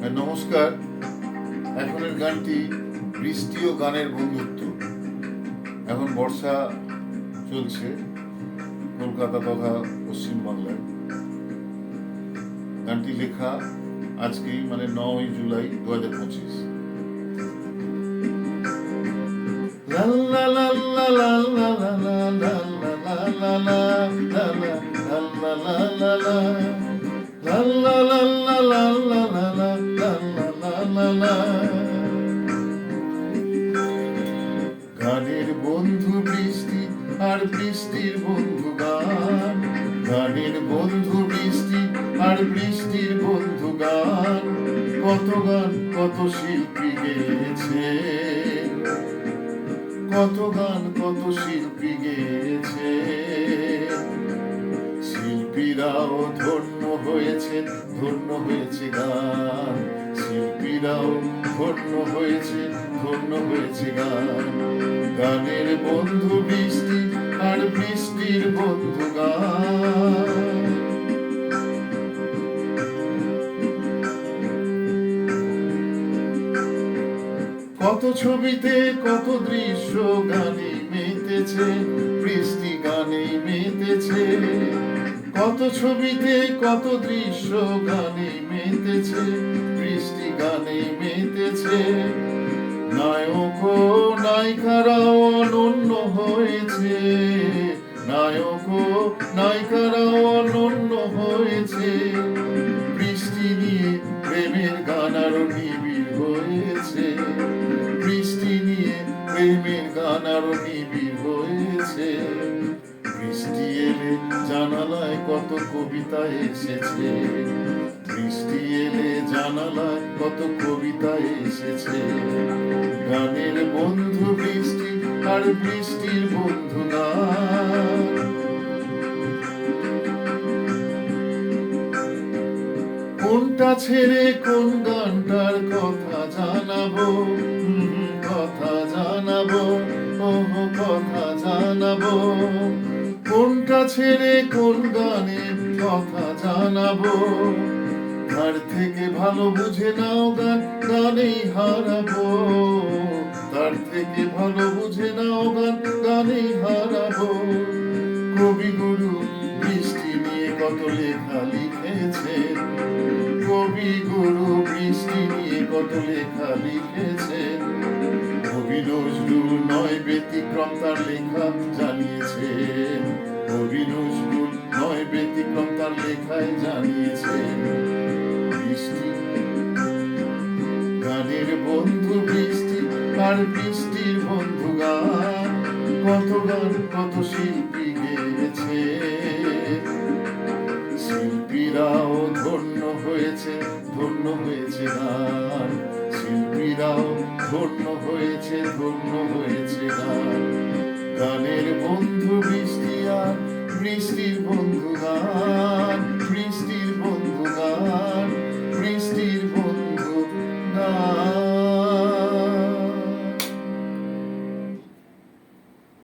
হ্যাঁ, নমস্কার। এখনের গানটি বৃষ্টি ও গানের বন্ধুত্ব এখন বর্ষা চলছে কলকাতা তথা পশ্চিমবাংলায়। গানটি লেখা আজকেই মানে নয় জুলাই দু হাজার পঁচিশ। লাল la গানের বন্ধু বৃষ্টি আর বৃষ্টির বন্ধু গান গানের বন্ধু বৃষ্টি আর বৃষ্টির বন্ধু গান কত গান, কত শিল্পী গেয়েছে। কত গান, কত শিল্পী গেয়েছে। শিল্পীরাও ধন্য হয়েছে ধন্য হয়েছে গান। শিল্পীরাও ধন্য হয়েছে ধন্য হয়েছে গান গানের বন্ধু বৃষ্টি আর বৃষ্টির বন্ধু গান। কত ছবিতে, কত দৃশ্য গানে মেতেছে বৃষ্টি গানে মেতেছে। কত ছবিতে, কত দৃশ্য গানে মেতেছে, বৃষ্টি গানে মেতেছে। নায়ক নায়িকারাও অনন্য হয়েছে। নায়ক নায়িকারাও অনন্য হয়েছে। বৃষ্টি নিয়ে প্রেমের গান আরও নিবিড় হয়েছে। বৃষ্টি নিয়ে প্রেমের গান আরও নিবিড় জানালায় কত কবিতা এসেছে। বৃষ্টি এলে জানালায় কত কবিতা এসেছে। গানের বন্ধু বৃষ্টি আর বৃষ্টির বন্ধু না। কোনটা ছেড়ে কোন গানটার কথা জানাব? কথা জানাব। ওহ, কথা জানাব। ছেড়ে কোন গানের কথা জানাব? তার থেকে ভালো বুঝে নাও গান, গানেই হারাবো। তার থেকে ভালো বুঝে নাও গান, গানেই হারাবো। কবিগুরু বৃষ্টি নিয়ে কত লেখা লিখেছেন কবি গুরু বৃষ্টি নিয়ে কত লেখা লিখেছেন কবি নজরুল নয় ব্যতিক্রম, তার লেখা জানিয়েছেন কবি নজরুল নয় ব্যতিক্রম, তার লেখায় জানিয়েছেন বৃষ্টি গানের বন্ধু বৃষ্টি আর বৃষ্টির বন্ধু গান। কত গান, কত শিল্পী গেয়েছে। শিল্পীরাও ধন্য হয়েছে ধন্য হয়েছে গান। শিল্পীরাও ধন্য হয়েছে ধন্য হয়েছে গান। গানের বন্ধু বৃষ্টি